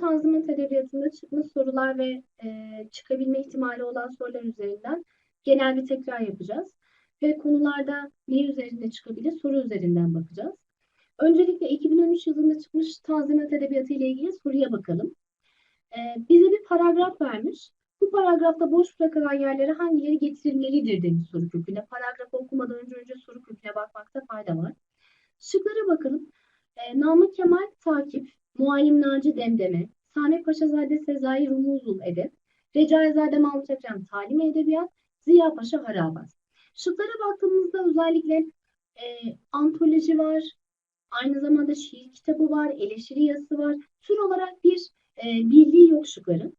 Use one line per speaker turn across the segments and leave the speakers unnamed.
Tanzimat Edebiyatı'nda çıkmış sorular ve e, çıkabilme ihtimali olan sorular üzerinden genel bir tekrar yapacağız. Ve konularda ne üzerinde çıkabilir soru üzerinden bakacağız. Öncelikle 2013 yılında çıkmış Tanzimat Edebiyatı ile ilgili soruya bakalım. E, bize bir paragraf vermiş. Bu paragrafta boş bırakılan yerlere hangileri getirilmelidir demiş soru köküne. Paragrafı okumadan önce önce soru köküne bakmakta fayda var. Şıklara bakalım. E, Namık Kemal Takip, Muallim Naci Demdeme, Sami Paşazade Sezai Rumuzul Edep, Recaizade Mahmut Ekrem Talim Edebiyat, Ziya Paşa Harabaz. Şıklara baktığımızda özellikle e, antoloji var, aynı zamanda şiir kitabı var, eleştiri yazısı var. Tür olarak bir e, birliği yok şıkların.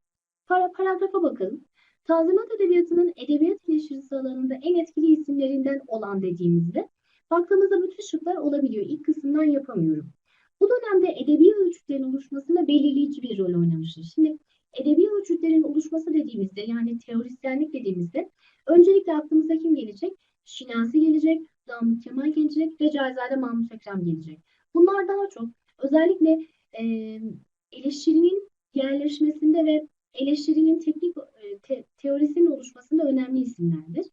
Para, paragrafa bakalım. Tanzimat Edebiyatı'nın edebiyat eleştirisi alanında en etkili isimlerinden olan dediğimizde baktığımızda bütün şıklar olabiliyor. İlk kısımdan yapamıyorum. Bu dönemde edebi ölçütlerin oluşmasında belirleyici bir rol oynamıştır. Şimdi edebi ölçütlerin oluşması dediğimizde yani teorisyenlik dediğimizde öncelikle aklımıza kim gelecek? Şinasi gelecek, Namık Kemal gelecek ve Caizade Mahmut Ekrem gelecek. Bunlar daha çok özellikle e, eleştirinin yerleşmesinde ve eleştirinin teknik te, teorisinin oluşmasında önemli isimlerdir.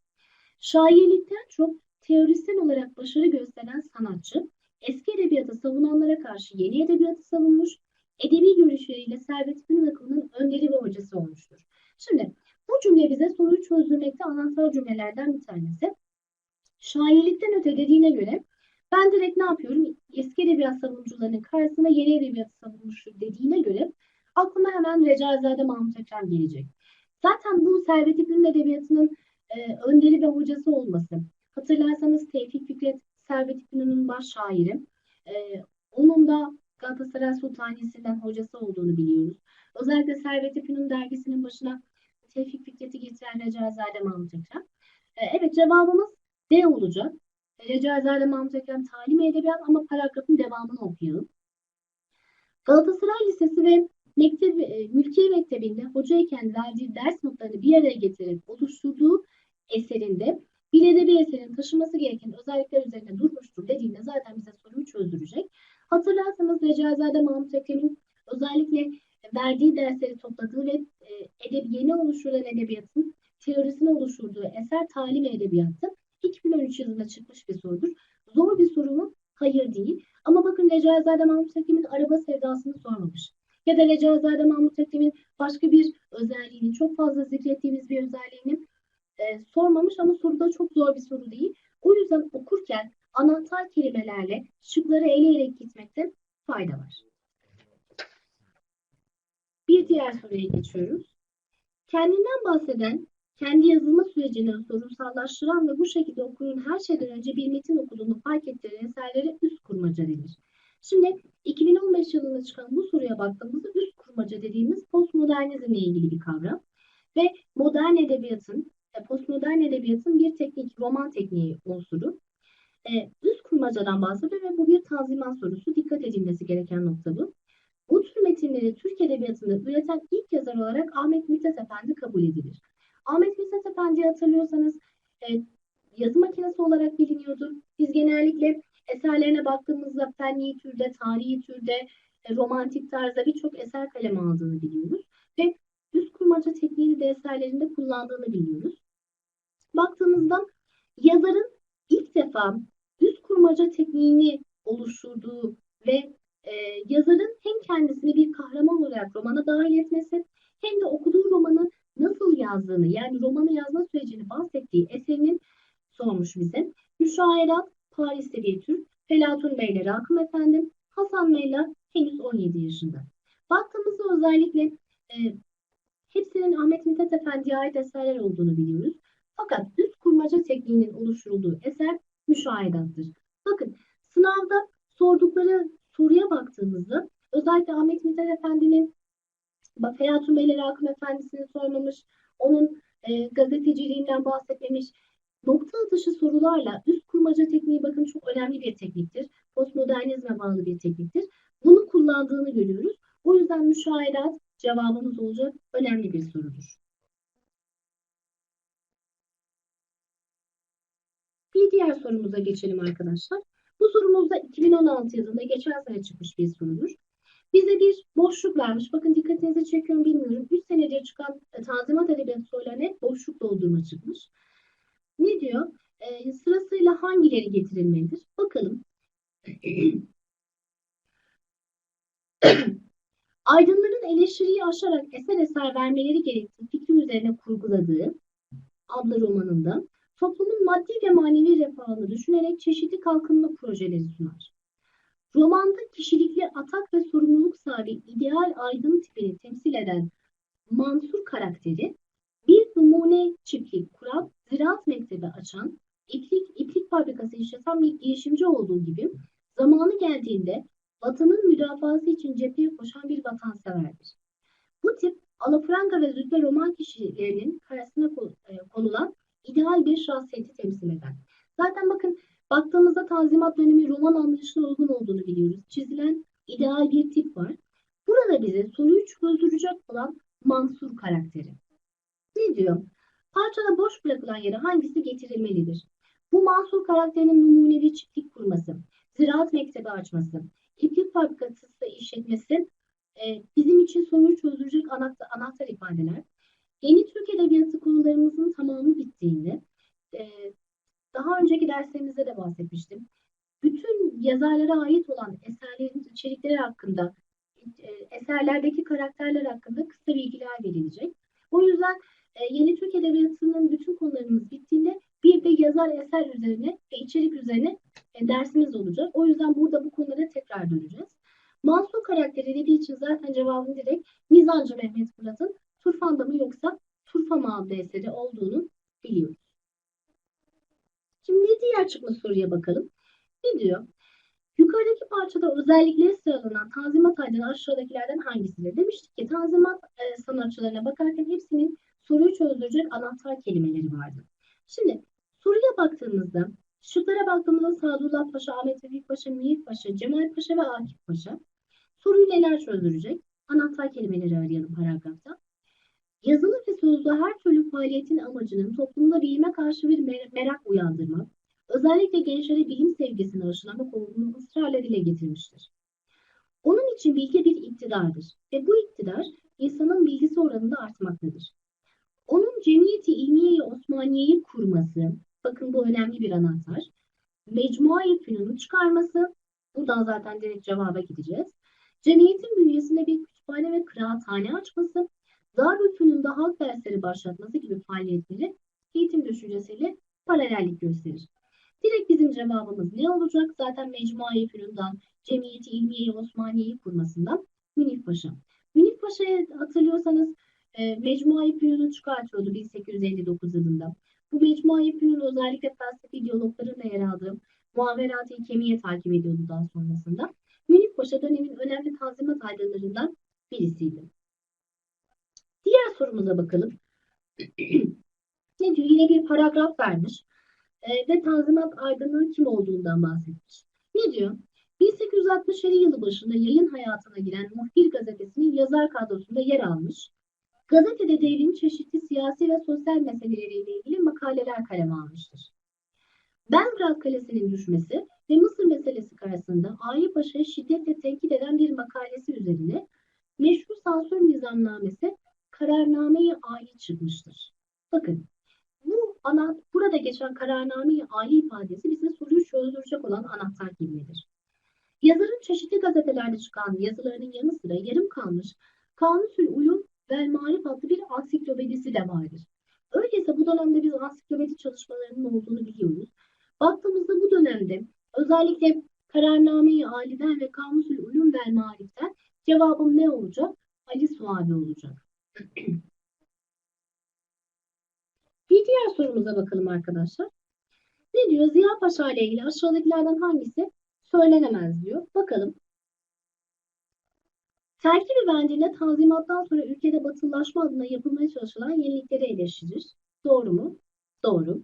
Şairlikten çok teorisyen olarak başarı gösteren sanatçı, eski edebiyatı savunanlara karşı yeni edebiyatı savunmuş, edebi görüşleriyle Servet Fünun akımının önderi ve hocası olmuştur. Şimdi bu cümle bize soruyu çözdürmekte anahtar cümlelerden bir tanesi. Şairlikten öte dediğine göre ben direkt ne yapıyorum? Eski edebiyat savunucularının karşısına yeni edebiyatı savunmuştur dediğine göre aklıma hemen Recaizade Mahmut Ekrem gelecek. Zaten bu Servet İplik'in edebiyatının e, önderi ve hocası olması. Hatırlarsanız Tevfik Fikret Servet İplik'in baş şairi. E, onun da Galatasaray Sultaniyesi'nden hocası olduğunu biliyoruz. Özellikle Servet İplik'in dergisinin başına Tevfik Fikret'i getiren Recaizade Mahmut Ekrem. E, evet cevabımız D olacak. Recaizade Mahmut Ekrem talim edebiyat ama paragrafın devamını okuyalım. Galatasaray Lisesi ve Mektep, e, Mülkiye Mektebi'nde hocayken verdiği ders notlarını bir araya getirip oluşturduğu eserinde bir edebi eserin taşıması gereken özellikler üzerine durmuştur dediğinde zaten bize soruyu çözdürecek. Hatırlarsanız Recaizade Mahmut Ekrem'in özellikle verdiği dersleri topladığı ve e, edeb yeni oluşturulan edebiyatın teorisini oluşturduğu eser Talim Edebiyatı 2013 yılında çıkmış bir sorudur. Zor bir soru mu? Hayır değil. Ama bakın Recaizade Mahmut Ekrem'in araba sevdasını sormamış. Ya da Recaizade Mahmut Ekrem'in başka bir özelliğini, çok fazla zikrettiğimiz bir özelliğini e, sormamış ama soruda çok zor bir soru değil. O yüzden okurken anahtar kelimelerle şıkları eleyerek gitmekte fayda var. Bir diğer soruya geçiyoruz. Kendinden bahseden, kendi yazılma sürecini sorunsallaştıran ve bu şekilde okurun her şeyden önce bir metin okuduğunu fark ettiren eserlere üst kurmaca denir. Şimdi 2015 yılında çıkan bu soruya baktığımızda üst kurmaca dediğimiz postmodernizmle ilgili bir kavram. Ve modern edebiyatın, postmodern edebiyatın bir teknik, roman tekniği unsuru. E, üst kurmacadan bahsediyor ve bu bir tanzimat sorusu. Dikkat edilmesi gereken nokta bu. Bu tür metinleri Türk Edebiyatı'nda üreten ilk yazar olarak Ahmet Mithat Efendi kabul edilir. Ahmet Mithat Efendi'yi hatırlıyorsanız e, yazı makinesi olarak biliniyordu. Biz genellikle eserlerine baktığımızda fenli türde, tarihi türde, e, romantik tarzda birçok eser kaleme aldığını biliyoruz. Ve üst kurmaca tekniğini de eserlerinde kullandığını biliyoruz. Baktığımızda yazarın ilk defa üst kurmaca tekniğini oluşturduğu ve e, yazarın hem kendisini bir kahraman olarak romana dahil etmesi hem de okuduğu romanı nasıl yazdığını yani romanı yazma sürecini bahsettiği eserinin sormuş bize. Müşahirat Paris'te bir Türk, Felatun Bey ile Rakım Efendim, Hasan Meyla henüz 17 yaşında. Baktığımızda özellikle e, hepsinin Ahmet Mithat Efendi'ye ait eserler olduğunu biliyoruz. Fakat üst kurmaca tekniğinin oluşturulduğu eser müşahidattır. Bakın sınavda sordukları soruya baktığımızda özellikle Ahmet Mithat Efendi'nin Felatun Bey ile Rakım Efendisi'ni sormamış, onun e, gazeteciliğinden bahsetmemiş, Nokta atışı sorularla üst kurmaca tekniği bakın çok önemli bir tekniktir. Postmodernizme bağlı bir tekniktir. Bunu kullandığını görüyoruz. O yüzden müşahidat cevabımız olacak önemli bir sorudur. Bir diğer sorumuza geçelim arkadaşlar. Bu sorumuz da 2016 yılında geçen sene çıkmış bir sorudur. bize bir boşluk vermiş. Bakın dikkatinizi çekiyorum bilmiyorum. 3 senedir çıkan e, Tanzimat Edebiyatı sorularına hep boşluk doldurma çıkmış. Ne diyor? E, sırasıyla hangileri getirilmelidir? Bakalım. Aydınların eleştiriyi aşarak eser eser vermeleri gerektiği fikri üzerine kurguladığı adlı romanında toplumun maddi ve manevi refahını düşünerek çeşitli kalkınma projeleri sunar. Romanda kişilikli atak ve sorumluluk sahibi ideal aydın tipini temsil eden Mansur karakteri bir numune çiftlik kuran, ziraat mektebi açan, iplik, iplik fabrikası işleten bir girişimci olduğu gibi zamanı geldiğinde vatanın müdafası için cepheye koşan bir vatanseverdir. Bu tip alafranga ve züppe roman kişilerinin karşısına e, konulan ideal bir şahsiyeti temsil eder. Zaten bakın baktığımızda Tanzimat dönemi roman anlayışına uygun olduğunu biliyoruz. Çizilen ideal bir tip var. Burada bize soruyu çözdürecek olan Mansur karakteri. Ne diyor? Parçada boş bırakılan yere hangisi getirilmelidir? Bu Mansur karakterinin numunevi çiftlik kurması, ziraat mektebi açması, iplik fabrikası işletmesi e, bizim için soruyu çözdürecek anahtar, anahtar ifadeler. Yeni Türk Edebiyatı konularımızın tamamı bittiğinde e, daha önceki derslerimizde de bahsetmiştim. Bütün yazarlara ait olan eserlerin içerikleri hakkında, e, eserlerdeki karakterler hakkında kısa bilgiler verilecek. O yüzden e, Yeni Türk Edebiyatı'nın bütün konularımız bittiğinde bir de yazar eser üzerine ve içerik üzerine dersimiz olacak. O yüzden burada bu konulara tekrar döneceğiz. Mansur karakteri dediği için zaten cevabın direkt Mizancı Mehmet Fırat'ın Turfan'da mı Turfam adlı olduğunu biliyoruz. Şimdi diğer çıkmış soruya bakalım. Ne diyor? Yukarıdaki parçada özellikleri sıralanan Tanzimat Aydın aşağıdakilerden hangisidir? Demiştik ki Tanzimat e, sanatçılarına bakarken hepsinin soruyu çözdürecek anahtar kelimeleri vardı. Şimdi soruya baktığımızda şıklara baktığımızda Sadullah Paşa, Ahmet Vefik Paşa, Mihir Paşa, Cemal Paşa ve Akif Paşa. Soruyu neler çözdürecek? Anahtar kelimeleri arayalım paragrafta. Yazılı ve sözlü her türlü faaliyetin amacının toplumda bilime karşı bir mer merak uyandırmak, özellikle gençlere bilim sevgisini aşılamak olduğunu ısrarla dile getirmiştir. Onun için bilgi bir iktidardır ve bu iktidar insanın bilgisi oranında artmaktadır. Onun Cemiyeti İlmiye-i Osmaniye'yi kurması, bakın bu önemli bir anahtar, Mecmua-i Fünun'u çıkarması, buradan zaten direkt cevaba gideceğiz. Cemiyetin bünyesinde bir kütüphane ve kıraathane açması, Darülfünun'da halk dersleri başlatması gibi faaliyetleri eğitim düşüncesiyle paralellik gösterir. Direkt bizim cevabımız ne olacak? Zaten Mecmua-i Fünun'dan, Cemiyeti İlmiye-i Osmaniye'yi kurmasından Münif Paşa. Münif Paşa'yı hatırlıyorsanız e, Mecmua-i Fünun'u çıkartıyordu 1859 yılında. Bu Mecmua-i Fünun özellikle felsefi diyaloglarıyla yer aldığı muhaverat-ı kemiye takip ediyordu daha sonrasında. Münif Paşa dönemin önemli tanzimat aydınlarından birisiydi. Diğer sorumuza bakalım. ne? Yine bir paragraf vermiş e, ve Tanzimat Aydın'ın kim olduğundan bahsetmiş. Ne diyor? 1867 yılı başında yayın hayatına giren Muhbir gazetesinin yazar kadrosunda yer almış. Gazetede devrin çeşitli siyasi ve sosyal meseleleriyle ilgili makaleler kaleme almıştır. Belgrad Kalesi'nin düşmesi ve Mısır meselesi karşısında Ali Paşa'yı şiddetle tenkit eden bir makalesi üzerine meşhur sansür nizamnamesi kararname-i Ali çıkmıştır. Bakın bu ana, burada geçen kararname-i Ali ifadesi bize soruyu çözdürecek olan anahtar kelimedir. Yazarın çeşitli gazetelerde çıkan yazılarının yanı sıra yarım kalmış Kanusül Ulum Vel Marif adlı bir ansiklopedisi de vardır. Öyleyse bu dönemde biz ansiklopedi çalışmalarının olduğunu biliyoruz. Baktığımızda bu dönemde özellikle Kararname-i Ali'den ve Kamusül Ulum Vel Marif'ten cevabım ne olacak? Ali Suavi olacak. Bir diğer sorumuza bakalım arkadaşlar. Ne diyor? Ziya Paşa ile ilgili aşağıdakilerden hangisi söylenemez diyor. Bakalım. Terkibi bendinde tanzimattan sonra ülkede batılılaşma adına yapılmaya çalışılan yenilikleri eleştirir. Doğru mu? Doğru.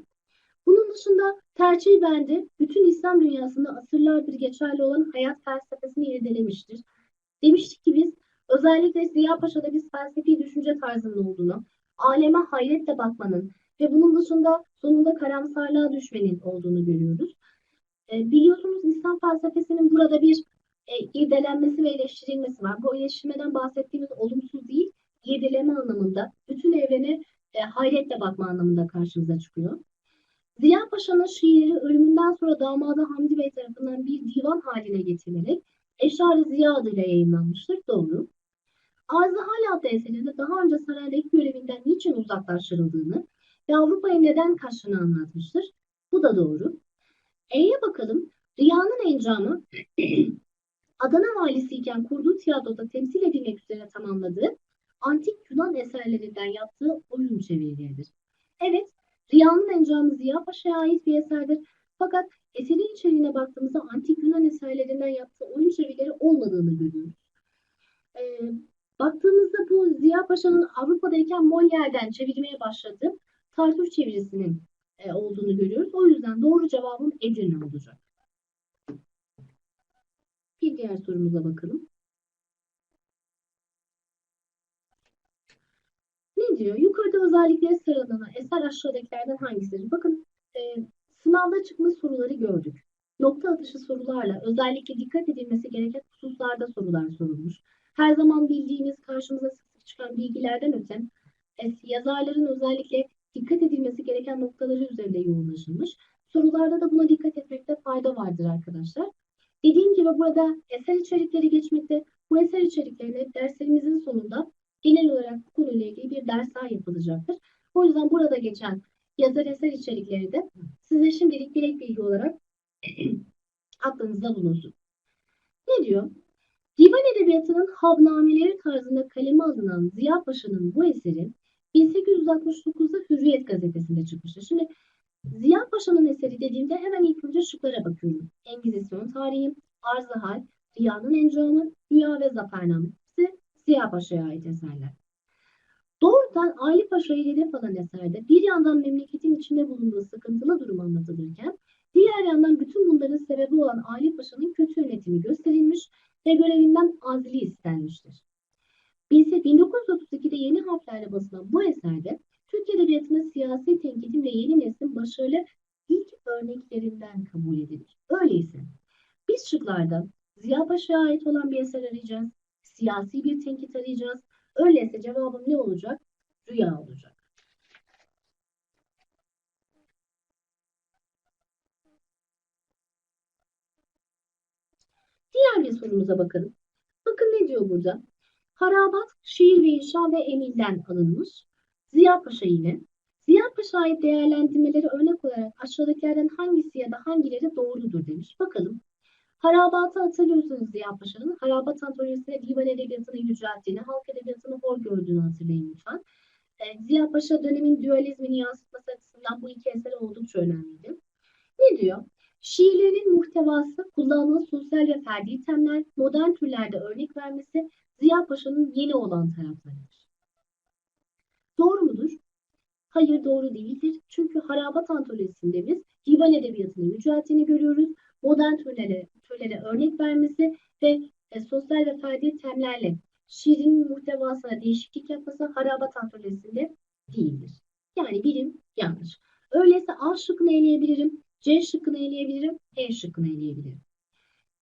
Bunun dışında tercih bendi bütün İslam dünyasında asırlardır geçerli olan hayat felsefesini irdelemiştir. Demiştik ki biz özellikle Ziya Paşa'da biz felsefi düşünce tarzının olduğunu, aleme hayretle bakmanın ve bunun dışında sonunda karamsarlığa düşmenin olduğunu görüyoruz. E, biliyorsunuz İslam felsefesinin burada bir e, irdelenmesi ve eleştirilmesi var. Bu eleştirmeden bahsettiğimiz olumsuz değil, irdeleme anlamında, bütün evrene e, hayretle bakma anlamında karşımıza çıkıyor. Ziya Paşa'nın şiirleri ölümünden sonra damadı Hamdi Bey tarafından bir divan haline getirilerek Eşar-ı Ziya adıyla yayınlanmıştır. Doğru. Arzı Hal adlı eserinde daha önce saraydaki görevinden niçin uzaklaştırıldığını ve Avrupa'ya neden kaçtığını anlatmıştır. Bu da doğru. E'ye bakalım. Rüyanın encamı Adana valisiyken kurduğu tiyatroda temsil edilmek üzere tamamladığı antik Yunan eserlerinden yaptığı oyun çevirileridir. Evet, Rüyanın encamı Ziya Paşa'ya ait bir eserdir. Fakat eserin içeriğine baktığımızda antik Yunan eserlerinden yaptığı oyun çevirileri olmadığını görüyoruz. Ee, baktığımızda bu Ziya Paşa'nın Avrupa'dayken Molière'den çevirmeye başladığı Tartüş çevirisinin e, olduğunu görüyoruz. O yüzden doğru cevabım Edirne olacak. Bir diğer sorumuza bakalım. Ne diyor? Yukarıda özellikleri sıralanan eser aşağıdakilerden hangisidir? Bakın e, sınavda çıkmış soruları gördük. Nokta atışı sorularla özellikle dikkat edilmesi gereken hususlarda sorular sorulmuş. Her zaman bildiğimiz karşımıza sık sık çıkan bilgilerden öte e, yazarların özellikle dikkat edilmesi gereken noktaları üzerinde yoğunlaşılmış. Sorularda da buna dikkat etmekte fayda vardır arkadaşlar. Dediğim gibi burada eser içerikleri geçmekte. Bu eser içeriklerini derslerimizin sonunda genel olarak bu konuyla ilgili bir ders daha yapılacaktır. O yüzden burada geçen yazar eser içerikleri de size şimdilik bir ek bilgi olarak aklınızda bulunsun. Ne diyor? Divan Edebiyatı'nın havnameleri tarzında kaleme alınan Ziya Paşa'nın bu eseri 1869'da Hürriyet gazetesinde çıkmıştır. Şimdi Ziya Paşa'nın eseri dediğimde hemen ilk önce şıklara bakıyorum. Engizisyon tarihi, Arz-ı Hal, Rüyanın Encamı, Rüya ve Zafernamesi Ziya Paşa'ya ait eserler. Doğrudan Ali Paşa'yı hedef alan eserde bir yandan memleketin içinde bulunduğu sıkıntılı durum anlatılırken diğer yandan bütün bunların sebebi olan Ali Paşa'nın kötü yönetimi gösterilmiş ve görevinden azli istenmiştir. 1932'de yeni harflerle basılan bu eserde Türk Edebiyatı'nın siyasi tenkidin ve yeni neslin başarılı ilk örneklerinden kabul edilir. Öyleyse biz şıklarda Ziya Paşa'ya ait olan bir eser arayacağız, siyasi bir tenkit arayacağız. Öyleyse cevabım ne olacak? Rüya olacak. Diğer bir sorumuza bakalım. Bakın ne diyor burada? Harabat, şiir ve inşa ve emilden alınmış. Ziya Paşa ile Ziya Paşa ait değerlendirmeleri örnek olarak aşağıdakilerden hangisi ya da hangileri doğrudur demiş. Bakalım. Harabatı hatırlıyorsunuz Ziya Paşa'nın. Harabat antolojisinde divan edebiyatını yücelttiğini, halk edebiyatını hor gördüğünü hatırlayın lütfen. E, Ziya Paşa dönemin dualizmini yansıtması açısından bu iki eser oldukça önemliydi. Ne diyor? Şiirlerin muhtevası, kullanılan sosyal ve ferdi temler, modern türlerde örnek vermesi Ziya Paşa'nın yeni olan taraflarıdır. Doğru mudur? Hayır doğru değildir. Çünkü Harabat antolojisinde biz divan edebiyatını yücelttiğini görüyoruz. Modern türlere, türlere örnek vermesi ve e, sosyal ve ferdi temlerle şiirin muhtevasına değişiklik yapması Harabat antolojisinde değildir. Yani birim yanlış. Öyleyse A şıkkını eleyebilirim, C şıkkını eleyebilirim, E şıkkını eleyebilirim.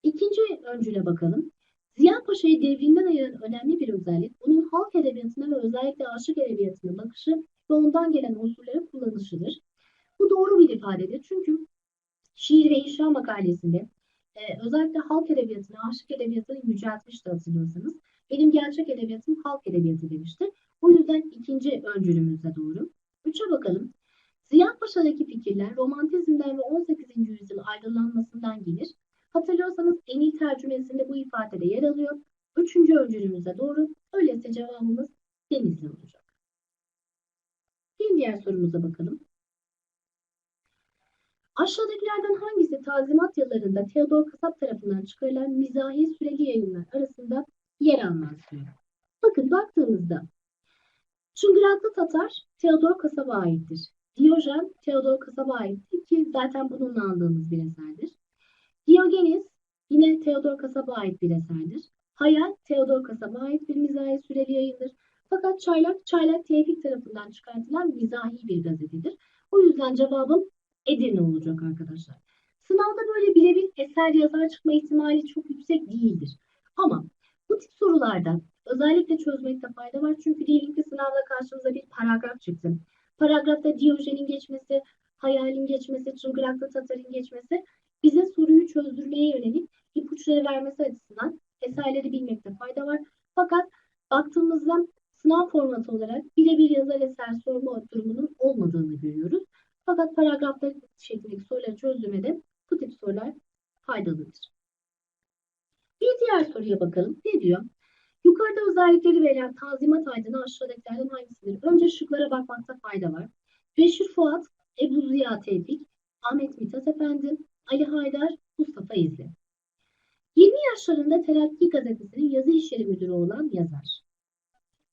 İkinci öncüle bakalım. Ziya Paşa'yı devrinden ayıran önemli bir özellik, onun halk edebiyatına ve özellikle aşık edebiyatına bakışı ve ondan gelen unsurları kullanışıdır. Bu doğru bir ifadedir çünkü şiir ve inşa makalesinde e, özellikle halk edebiyatını, aşık edebiyatını yüceltmişti hatırlıyorsanız. Benim gerçek edebiyatım halk edebiyatı demişti. O yüzden ikinci öncülümüz de doğru. Üçe bakalım. Ziya Paşa'daki fikirler romantizmden ve 18. yüzyıl aydınlanmasından gelir. Hatırlıyorsanız en iyi tercümesinde bu ifadede yer alıyor. Üçüncü öncülümüz de doğru. Öyleyse cevabımız Denizli olacak. Bir diğer sorumuza bakalım. Aşağıdakilerden hangisi Tazimat yıllarında Theodor Kasap tarafından çıkarılan mizahi süreli yayınlar arasında yer almaz diyor. Bakın baktığımızda Çıngıraklı Tatar Theodor Kasap'a aittir. Diyojen Theodor Kasap'a aittir ki zaten bununla aldığımız bir eserdir. Diogenes yine Theodor Kasap'a ait bir eserdir. Hayal Theodor Kasap'a ait bir mizahi süreli yayındır. Fakat Çaylak, Çaylak Tevfik tarafından çıkartılan mizahi bir gazetedir. O yüzden cevabım Edirne olacak arkadaşlar. Sınavda böyle birebir eser yazar çıkma ihtimali çok yüksek değildir. Ama bu tip sorularda özellikle çözmekte fayda var. Çünkü diyelim ki sınavda karşımıza bir paragraf çıktı. Paragrafta Diyojen'in geçmesi, hayalin geçmesi, çıngıraklı Tatar'ın geçmesi bize soruyu çözdürmeye yönelik ipuçları vermesi açısından eserleri bilmekte fayda var. Fakat baktığımızda sınav formatı olarak birebir yazar eser sorma durumunun olmadığını görüyoruz. Fakat paragraflar şeklindeki soruları çözdürmede bu tip sorular faydalıdır. Bir diğer soruya bakalım. Ne diyor? Yukarıda özellikleri verilen tanzimat aydını aşağıdakilerden hangisidir? Önce şıklara bakmakta fayda var. Beşir Fuat, Ebu Ziya Tevfik, Ahmet Mithat Efendi, Ali Haydar, Mustafa İzli. 20 yaşlarında Terakki Gazetesi'nin yazı işleri müdürü olan yazar.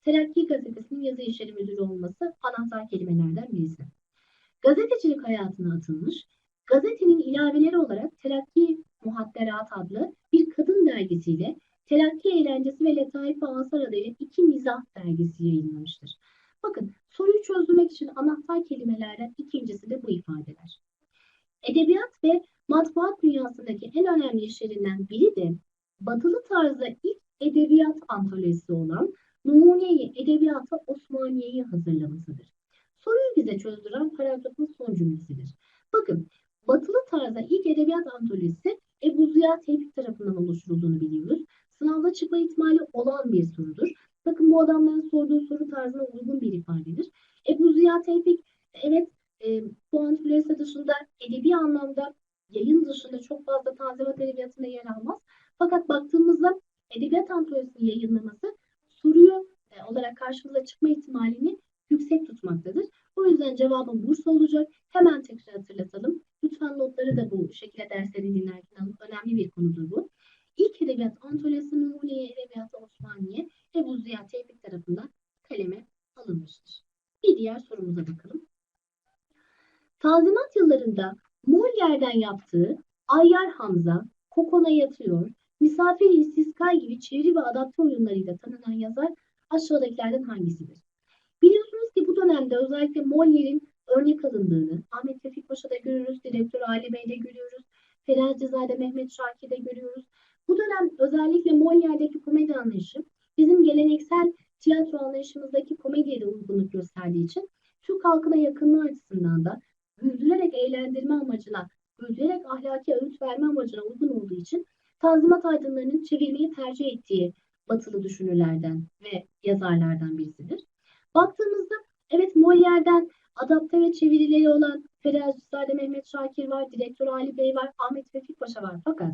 Terakki Gazetesi'nin yazı işleri müdürü olması anahtar kelimelerden birisi. Gazetecilik hayatına atılmış, gazetenin ilaveleri olarak Terakki Muhatterat adlı bir kadın dergisiyle Terakki Eğlencesi ve Letaif-i Asar adıyla iki mizah dergisi yayınlamıştır. Bakın soruyu çözmek için anahtar kelimelerden ikincisi de bu ifadeler. Edebiyat ve matbuat dünyasındaki en önemli işlerinden biri de batılı tarzda ilk edebiyat antolojisi olan Numune-i Edebiyata Osmaniye'yi hazırlamasıdır. Soruyu bize çözdüren paragrafın son cümlesidir. Bakın, batılı tarzda ilk edebiyat antolojisi Ebu Ziya Tevfik tarafından oluşturulduğunu biliyoruz. Sınavda çıkma ihtimali olan bir sorudur. Bakın bu adamların sorduğu soru tarzına uygun bir ifadedir. Ebu Ziya Tevfik, evet e, bu antolojisi dışında edebi anlamda yayın dışında çok fazla tanzimat edebiyatında yer almaz. Fakat baktığımızda edebiyat antolojisini yayınlaması soruyu e, olarak karşımıza çıkma ihtimalini yüksek tutmaktadır. O yüzden cevabım Bursa olacak. Hemen tekrar hatırlatalım. Lütfen notları da bu şekilde dersleri dinlerken alın. Önemli bir konudur bu. İlk edebiyat antolojisi Numune Edebiyatı Osmaniye Ebu Ziya Tevfik tarafından kaleme alınmıştır. Bir diğer sorumuza bakalım. Tanzimat yıllarında Molière'den yaptığı Ayyar Hamza, Kokona Yatıyor, Misafir İstiskay gibi çeviri ve adapte oyunlarıyla tanınan yazar aşağıdakilerden hangisidir? Biliyorsunuz ki bu dönemde özellikle Molière'in örnek alındığını Ahmet Tevfik Paşa'da görüyoruz, direktör Ali Bey'de görüyoruz, Feracizade Mehmet Şakir'de görüyoruz. Bu dönem özellikle Molière'deki komedi anlayışı bizim geleneksel tiyatro anlayışımızdaki komediye de uygunluk gösterdiği için Türk halkına yakınlığı açısından da güldürerek eğlendirme amacına, güldürerek ahlaki öğüt verme amacına uygun olduğu için Tanzimat aydınlarının çevirmeyi tercih ettiği batılı düşünürlerden ve yazarlardan birisidir. Baktığımızda evet Molière'den adapte ve çevirileri olan Feracizade Mehmet Şakir var, direktör Ali Bey var, Ahmet Vefik Paşa var. Fakat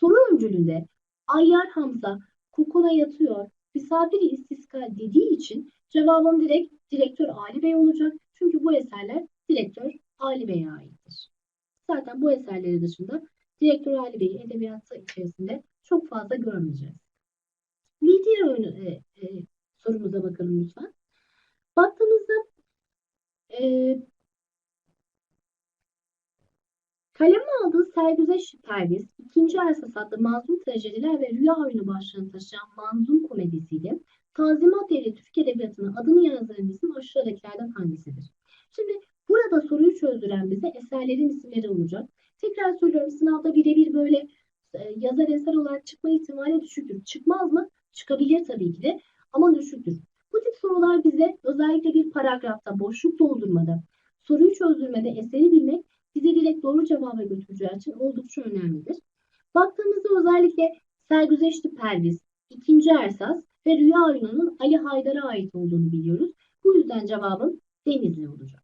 soru öncülünde Ayyar Hamza, Kukuna yatıyor, misafiri istiskal dediği için cevabım direkt direktör Ali Bey olacak. Çünkü bu eserler direktör Ali Bey'e aittir. Zaten bu eserleri dışında direktör Ali Bey'i edebiyatı içerisinde çok fazla görmeyeceğiz. Bir diğer oyunu, e, e, sorumuza bakalım lütfen. Baktığımızda e, kaleme aldığı Sergüzeş Perviz, ikinci Ersas adlı Mazlum Trajediler ve Rüya Oyunu başlığını taşıyan Manzum komedisiyle Tanzimat Devri Türk Edebiyatı'nın adını yazdıran isim aşağıdakilerden hangisidir? Şimdi burada soruyu çözdüren bize eserlerin isimleri olacak. Tekrar söylüyorum sınavda birebir böyle e, yazar eser olarak çıkma ihtimali düşüktür. Çıkmaz mı? Çıkabilir tabii ki de ama düşüktür. Bu tip sorular bize özellikle bir paragrafta boşluk doldurmada, soruyu çözdürmede eseri bilmek bizi direkt doğru cevaba götüreceği için oldukça önemlidir. Baktığımızda özellikle Sergüzeşti Perviz, ikinci Ersas ve Rüya Oyununun Ali Haydar'a ait olduğunu biliyoruz. Bu yüzden cevabım Denizli olacak.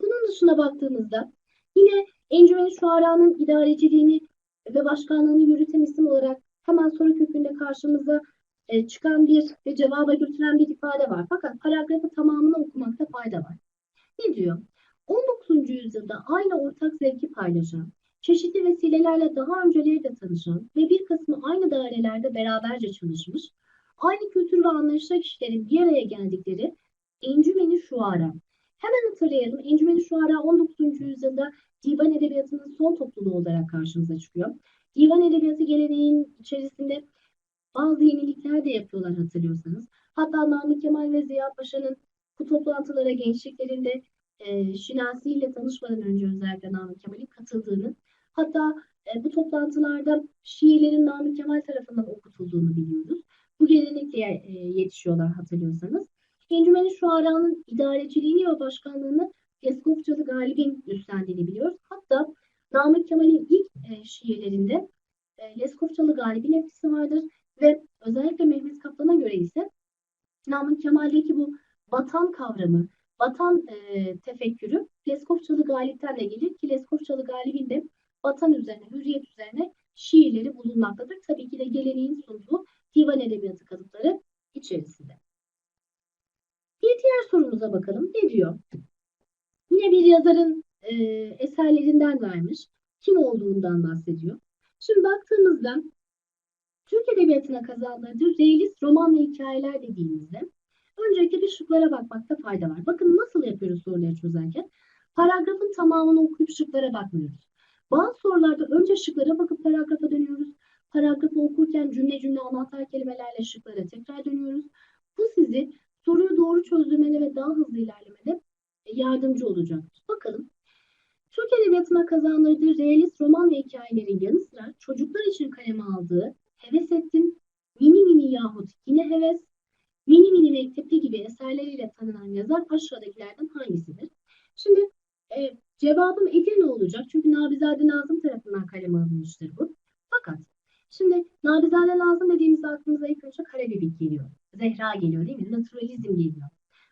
Bunun dışına baktığımızda yine Encümeni Şuara'nın idareciliğini ve başkanlığını yürüten isim olarak hemen soru kökünde karşımıza e, çıkan bir ve cevaba götüren bir ifade var. Fakat paragrafı tamamını okumakta fayda var. Ne diyor? 19. yüzyılda aynı ortak zevki paylaşan, çeşitli vesilelerle daha önceleri de tanışan ve bir kısmı aynı dairelerde beraberce çalışmış, aynı kültür ve anlayışla kişilerin bir araya geldikleri Encümeni Şuara. Hemen hatırlayalım. Encümeni Şuara 19. yüzyılda divan edebiyatının son topluluğu olarak karşımıza çıkıyor. Divan edebiyatı geleneğin içerisinde bazı yenilikler de yapıyorlar hatırlıyorsanız. Hatta Namık Kemal ve Ziya Paşa'nın bu toplantılara gençliklerinde e, Şinasi ile tanışmadan önce özellikle Namık Kemal'in katıldığını, hatta e, bu toplantılarda şiirlerin Namık Kemal tarafından okutulduğunu biliyoruz. Bu gelenekle e, yetişiyorlar hatırlıyorsanız. Encümeni Şuara'nın idareciliğini ve başkanlığını Leskovçalı Galip'in üstlendiğini biliyoruz. Hatta Namık Kemal'in ilk e, şiirlerinde e, Leskovçalı Galip'in etkisi vardır ve özellikle Mehmet Kaplan'a göre ise Namık Kemal'deki bu vatan kavramı, vatan e, tefekkürü Leskovçalı Galip'ten de gelir ki Leskovçalı Galip'in de vatan üzerine, hürriyet üzerine şiirleri bulunmaktadır. Tabii ki de geleneğin sunduğu divan edebiyatı kalıpları içerisinde. Bir diğer sorumuza bakalım. Ne diyor? Yine bir yazarın e, eserlerinden vermiş. Kim olduğundan bahsediyor. Şimdi baktığımızda Türk Edebiyatı'na kazandırdığı realist roman ve hikayeler dediğimizde öncelikle bir şıklara bakmakta fayda var. Bakın nasıl yapıyoruz soruları çözerken. Paragrafın tamamını okuyup şıklara bakmıyoruz. Bazı sorularda önce şıklara bakıp paragrafa dönüyoruz. Paragrafı okurken cümle cümle anahtar kelimelerle şıklara tekrar dönüyoruz. Bu sizi soruyu doğru çözdürmede ve daha hızlı ilerlemede yardımcı olacaktır. Bakalım. Türk Edebiyatı'na kazandırdığı realist roman ve hikayelerin yanı sıra çocuklar için kaleme aldığı Heves Ettim, Mini Mini yahut Yine Heves, Mini Mini Mektepli gibi eserleriyle tanınan yazar aşağıdakilerden hangisidir? Şimdi e, cevabım Edirne olacak çünkü Nabizade Nazım tarafından kaleme alınmıştır bu. Fakat şimdi Nabizade Nazım dediğimizde aklımıza ilk önce Karabibik geliyor. Zehra geliyor değil mi? Naturalizm geliyor.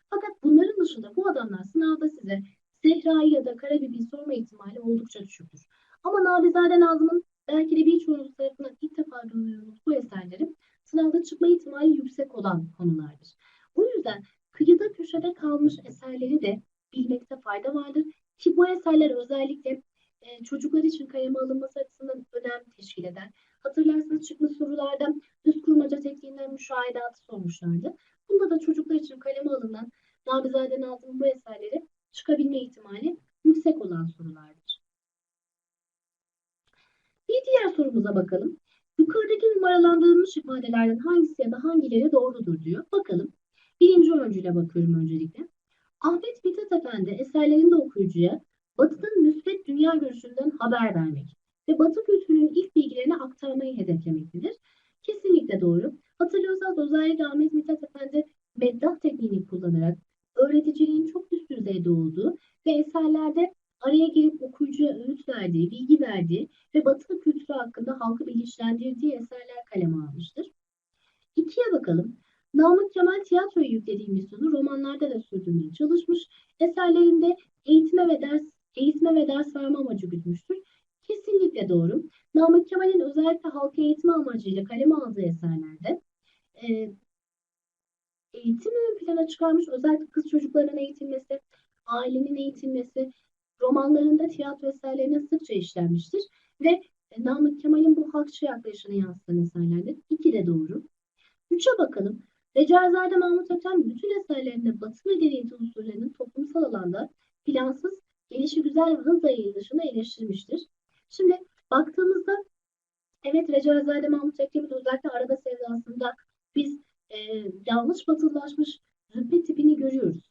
Fakat bunların dışında bu adamlar sınavda size Zehra'yı ya da Karabibik'i sorma ihtimali oldukça düşüktür. Ama Nabizade Nazım'ın belki de birçoğunuz tarafından ilk defa duyduğunuz bu eserleri sınavda çıkma ihtimali yüksek olan konulardır. O yüzden kıyıda köşede kalmış eserleri de bilmekte fayda vardır. Ki bu eserler özellikle e, çocuklar için kaleme alınması açısından önem teşkil eder. Hatırlarsınız çıkmış sorularda üst kurmaca tekniğinden müşahedatı sormuşlardı. Bunda da çocuklar için kaleme alınan Nabizade Nazım'ın bu eserleri çıkabilme ihtimali yüksek olan sorulardır. Bir diğer sorumuza bakalım. Yukarıdaki numaralandırılmış ifadelerden hangisi ya da hangileri doğrudur diyor. Bakalım. Birinci öncüle bakıyorum öncelikle. Ahmet Mithat Efendi eserlerinde okuyucuya Batı'nın müsbet dünya görüşünden haber vermek ve Batı kültürünün ilk bilgilerini aktarmayı hedeflemektedir. Kesinlikle doğru. Hatırlıyorsanız özellikle Ahmet Mithat Efendi meddah tekniğini kullanarak öğreticiliğin çok üst düzeyde olduğu ve eserlerde araya girip okuyucuya öğüt verdiği, bilgi verdiği ve Batı kültürü hakkında halkı bilinçlendirdiği eserler kaleme almıştır. İkiye bakalım. Namık Kemal tiyatroya yüklediği misyonu romanlarda da sürdürmeye çalışmış. Eserlerinde eğitime ve ders eğitime ve ders verme amacı gütmüştür. Kesinlikle doğru. Namık Kemal'in özellikle halka eğitme amacıyla kaleme aldığı eserlerde e, eğitim ön plana çıkarmış. Özellikle kız çocuklarının eğitilmesi, ailenin eğitilmesi, romanlarında tiyatro eserlerine sıkça işlenmiştir. Ve e, Namık Kemal'in bu halkçı yaklaşını yansıtan eserlerdir. İki de doğru. Üçe bakalım. Recaizade Mahmut Ethem bütün eserlerinde Batı medeniyeti unsurlarının toplumsal alanda plansız, gelişi güzel ve hızla yayılışını eleştirmiştir. Şimdi baktığımızda evet Recaizade Mahmut Ekrem'in özellikle araba sevdasında biz e, yanlış batılılaşmış züppe tipini görüyoruz.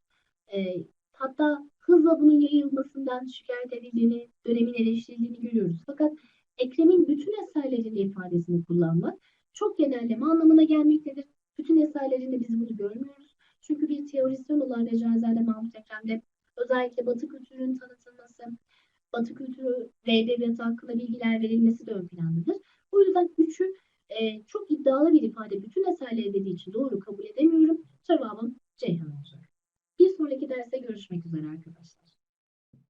E, hatta hızla bunun yayılmasından şikayet edildiğini, dönemin eleştirildiğini görüyoruz. Fakat Ekrem'in bütün eserlerinde ifadesini kullanmak çok genelleme anlamına gelmektedir. Bütün eserlerinde biz bunu görmüyoruz. Çünkü bir teorisyen olan Recaizade Mahmut Ekrem'de özellikle Batı kültürünün tanıtılması, Batı kültürü ve edebiyatı hakkında bilgiler verilmesi de ön plandadır. O yüzden üçü e, çok iddialı bir ifade. Bütün eserleri dediği için doğru kabul edemiyorum. Cevabım Ceyhan olacak. Bir sonraki derste görüşmek üzere arkadaşlar.